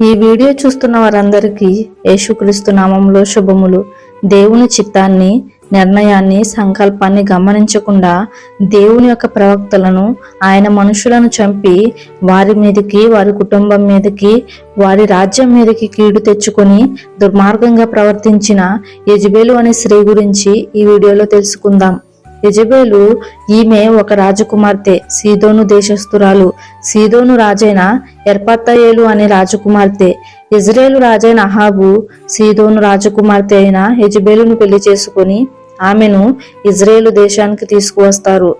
ఈ వీడియో చూస్తున్న వారందరికీ యేసుక్రీస్తు నామంలో శుభములు. దేవుని చిత్తాన్ని నిర్ణయాన్ని సంకల్పాన్ని గమనించకుండా దేవుని యొక్క ప్రవక్తలను ఆయన మనుషులను చంపి వారి మీదకి వారి కుటుంబం మీదకి వారి రాజ్యం మీదకి కీడు తెచ్చుకొని దుర్మార్గంగా ప్రవర్తించిన యజుబేలు అనే స్త్రీ గురించి ఈ వీడియోలో తెలుసుకుందాం. యజబేలు ఈమె ఒక రాజకుమార్తె సీదోను దేశస్థురాలు. సీదోను రాజైన ఎర్పత్తయేలు అనే రాజకుమార్తె. ఇజ్రాయేలు రాజైన అహాబు సీదోను రాజకుమార్తె అయిన యజబేలును పెళ్ళి చేసుకుని ఆమెను ఇజ్రాయేలు దేశానికి తీసుకువస్తారు.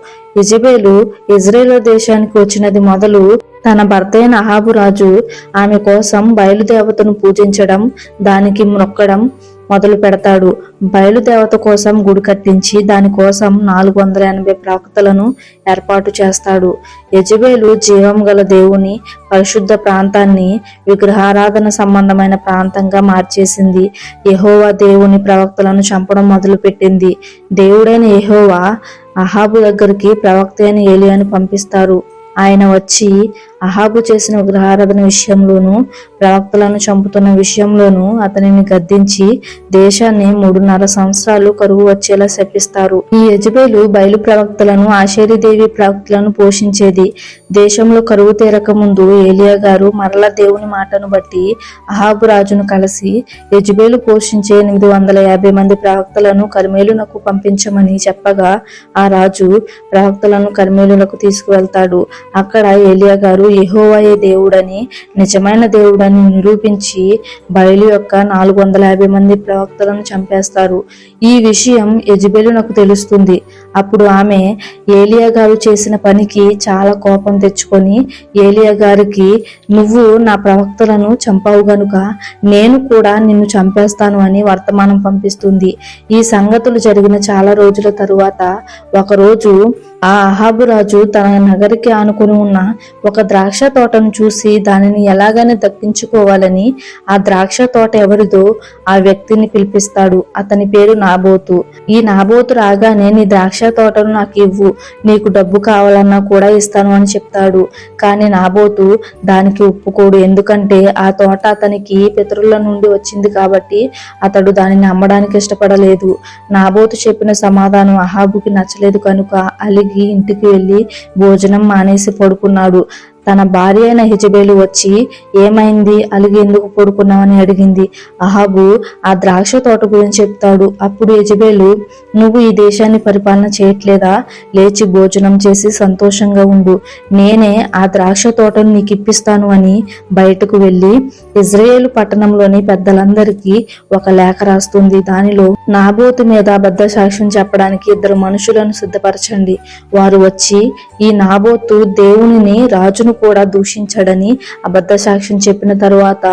ఇజబేలు ఇజ్రాయేల్ దేశానికి వచ్చినది మొదలు తన భర్త అయిన అహాబు రాజు ఆమె కోసం బయలుదేవతను పూజించడం దానికి మొక్కడం మొదలు పెడతాడు. బయలుదేవత కోసం గుడి కట్టించి దానికోసం నాలుగు వందల ఎనభై ప్రవక్తలను ఏర్పాటు చేస్తాడు. యజబేలు జీవం గల దేవుని పరిశుద్ధ ప్రాంతాన్ని విగ్రహారాధన సంబంధమైన ప్రాంతంగా మార్చేసింది. యహోవా దేవుని ప్రవక్తలను చంపడం మొదలుపెట్టింది. దేవుడైన యహోవా అహాబు దగ్గరికి ప్రవక్త అయిన ఏలియాను పంపిస్తారు. ఆయన వచ్చి అహాబు చేసిన విగ్రహారాధన విషయంలోనూ ప్రవక్తలను చంపుతున్న విషయంలోనూ అతనిని గద్దించి దేశాన్ని మూడున్నర సంవత్సరాలు కరువు వచ్చేలా శపిస్తారు. ఈ యజబేలు బయలు ప్రవక్తలను ఆశేరిదేవి ప్రవక్తలను పోషించేది. దేశంలో కరువు తీరక ముందు ఏలియా గారు మరల దేవుని మాటను బట్టి అహాబు రాజును కలిసి యజబేలు పోషించే ఎనిమిది వందల యాభై మంది ప్రవక్తలను కర్మేలునకు పంపించమని చెప్పగా ఆ రాజు ప్రవక్తలను కర్మేలునకు తీసుకువెళ్తాడు. అక్కడ ఏలియా గారు ఎహోవాయే దేవుడని నిజమైన దేవుడని నిరూపించి బయలు యొక్క నాలుగు వందల యాభై మంది ప్రవక్తలను చంపేస్తారు. ఈ విషయం యజబెలునకు తెలుస్తుంది. అప్పుడు ఆమె ఏలియా గారు చేసిన పనికి చాలా కోపం తెచ్చుకొని ఏలియా గారికి నువ్వు నా ప్రవక్తలను చంపావు గనుక నేను కూడా నిన్ను చంపేస్తాను అని వర్తమానం పంపిస్తుంది. ఈ సంగతులు జరిగిన చాలా రోజుల తరువాత ఒకరోజు ఆ అహాబు రాజు తన నగరికి ఆనుకుని ఉన్న ఒక ద్రాక్ష తోటను చూసి దానిని ఎలాగైనా దక్కించుకోవాలని ఆ ద్రాక్ష తోట ఎవరిదో ఆ వ్యక్తిని పిలిపిస్తాడు. అతని పేరు నాబోతు. ఈ నాబోతు రాగానే నీ ద్రాక్ష తోటను నాకు ఇవ్వు. నీకు డబ్బు కావాలన్నా కూడా ఇస్తాను అని చెప్తాడు. కానీ నాబోతు దానికి ఒప్పుకోడు. ఎందుకంటే ఆ తోట అతనికి పితరుల నుండి వచ్చింది కాబట్టి అతడు దానిని అమ్మడానికి ఇష్టపడలేదు. నాబోతు చెప్పిన సమాధానం అహాబుకి నచ్చలేదు కనుక అలిగి ఇంటికి వెళ్ళి భోజనం మానేసి పడుకున్నాడు. తన భార్య అయిన హిజబేలు వచ్చి ఏమైంది? అలిగి ఎందుకు పడుకున్నావని అడిగింది. అహాబు ఆ ద్రాక్ష తోట గురించి చెప్తాడు. అప్పుడు యజబేలు నువ్వు ఈ దేశాన్ని పరిపాలన చేయట్లేదా? లేచి భోజనం చేసి సంతోషంగా ఉండు. నేనే ఆ ద్రాక్ష తోటను నీకు ఇప్పిస్తాను అని బయటకు వెళ్ళి ఇజ్రాయేల్ పట్టణంలోని పెద్దలందరికీ ఒక లేఖ రాస్తుంది. దానిలో నాబోతు మీద అబద్ధ సాక్ష్యం చెప్పడానికి ఇద్దరు మనుషులను సిద్ధపరచండి. వారు వచ్చి ఈ నాబోతు దేవునిని రాజును కూడా దూషించడని అబద్ధ సాక్ష్యం చెప్పిన తరువాత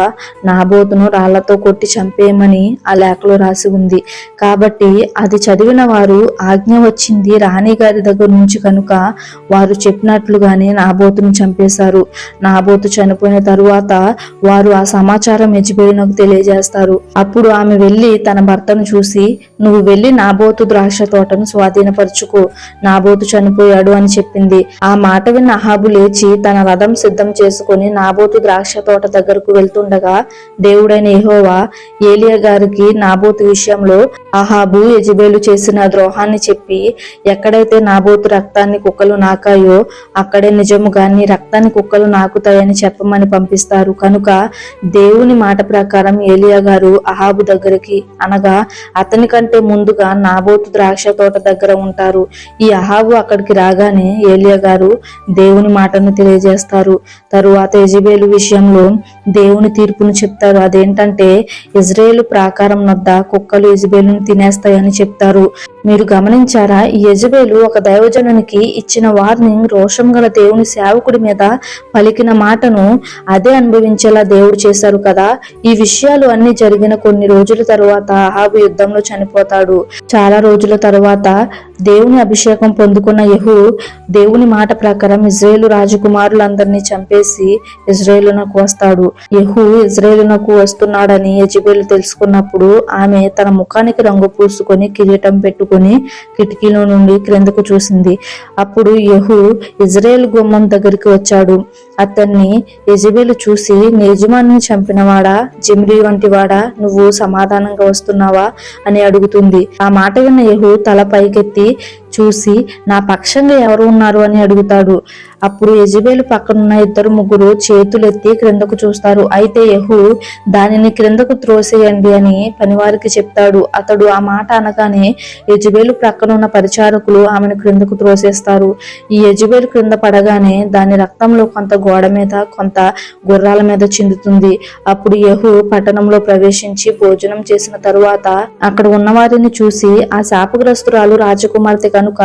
నాబోతును రాళ్ళతో కొట్టి చంపేయమని ఆ లేఖలో రాసి ఉంది. కాబట్టి అది చదివిన వారు ఆజ్ఞ వచ్చింది రాణి గారి దగ్గర నుంచి కనుక వారు చెప్పినట్లుగానే నాబోతును చంపేశారు. నాబోతు చనిపోయిన తరువాత వారు ఆ సమాచారం యజ్బేయునకు తెలియజేస్తారు. అప్పుడు ఆమె వెళ్ళి తన భర్తను చూసి నువ్వు వెళ్ళి నాబోతు ద్రాక్ష తోటను స్వాధీనపరుచుకో. నాబోతు చనిపోయాడు అని చెప్పింది. ఆ మాట విన్న అహాబు లేచి తన రథం సిద్ధం చేసుకుని నాబోతు ద్రాక్ష తోట దగ్గరకు వెళ్తుండగా దేవుడైన ఎహోవా ఏలియా గారికి నాబోతు విషయంలో అహాబు యజబేలు చేసిన ద్రోహాన్ని చెప్పి ఎక్కడైతే నాబోతు రక్తాన్ని కుక్కలు నాకాయో అక్కడే నిజముగా నీ రక్తాన్ని కుక్కలు నాకుతాయని చెప్పమని పంపిస్తారు. కనుక దేవుని మాట ప్రకారం ఏలియా గారు అహాబు దగ్గరికి అనగా అతని కంటే ముందుగా నాబోతు ద్రాక్ష తోట దగ్గర ఉంటారు. ఈ అహాబు అక్కడికి రాగానే ఏలియా గారు దేవుని మాటను తెలియజేస్తారు. తరువాత యజబేలు విషయంలో దేవుని తీర్పును చెప్తారు. అదేంటంటే ఇజ్రాయేల్ ప్రాకారం వద్ద కుక్కలు యజబేలును తినేస్తాయని చెప్తారు. మీరు గమనించారా? ఈ యజబేలు ఒక దైవజనునికి ఇచ్చిన వార్నింగ్ రోషం గల దేవుని సేవకుడి మీద పలికిన మాటను అదే అనుభవించేలా దేవుడు చేశారు కదా. ఈ విషయాలు అన్ని జరిగిన కొన్ని రోజుల తరువాత అహాబు యుద్ధంలో చనిపోతాడు. చాలా రోజుల తరువాత దేవుని అభిషేకం పొందుకున్న యహు దేవుని మాట ప్రకారం ఇజ్రాయేలు రాజకుమారులందరినీ చంపేసి ఇజ్రాయేలునకు వస్తాడు. యహు ఇజ్రాయేలునకు వస్తున్నాడని యజబేలు తెలుసుకున్నప్పుడు ఆమె తన ముఖానికి రంగు పూసుకొని కిరీటం పెట్టుకుంది పట్టుకుని కిటికీలో నుండి క్రిందకు చూసింది. అప్పుడు యహు ఇజ్రాయేల్ గుమ్మం దగ్గరికి వచ్చాడు. అతన్ని యజబేలు చూసి నీ యజమానిని చంపినవాడా? జిమ్రి వంటి వాడా? నువ్వు సమాధానంగా వస్తున్నావా? అని అడుగుతుంది. ఆ మాట విన్న యహు తల పైకెత్తి చూసి నా పక్షంగా ఎవరు ఉన్నారు? అని అడుగుతాడు. అప్పుడు యజబేలు పక్కనున్న ఇద్దరు ముగ్గురు చేతులెత్తి క్రిందకు చూస్తారు. అయితే యహు దానిని క్రిందకు త్రోసేయండి అని పనివారికి చెప్తాడు. అతడు ఆ మాట అనగానే యజబేలు ప్రక్కనున్న పరిచారకులు ఆమెను క్రిందకు త్రోసేస్తారు. ఈ యజబేలు క్రింద పడగానే దాని రక్తంలో కొంత గోడ మీద కొంత గుర్రాల మీద చిందుతుంది. అప్పుడు యహు పట్టణంలో ప్రవేశించి భోజనం చేసిన తరువాత అక్కడ ఉన్నవారిని చూసి ఆ శాపగ్రస్తురాలు రాజకుమార్తె కనుక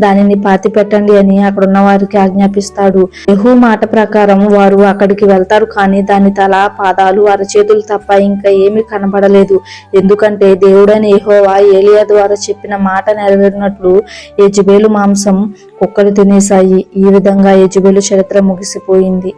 దానిని పాతి పెట్టండి అని అక్కడ ఉన్న వారికి ఆజ్ఞాపిస్తాడు. యహూ మాట ప్రకారం వారు అక్కడికి వెళ్తారు కానీ దాని తల పాదాలు అరచేతులు తప్ప ఇంకా ఏమీ కనబడలేదు. ఎందుకంటే దేవుడైన యహోవా ఏలియా ద్వారా చెప్పిన మాట నెరవేరినట్లు యజబేలు మాంసం కుక్కలు తినేశాయి. ఈ విధంగా యజబేలు చరిత్ర ముగిసిపోయింది.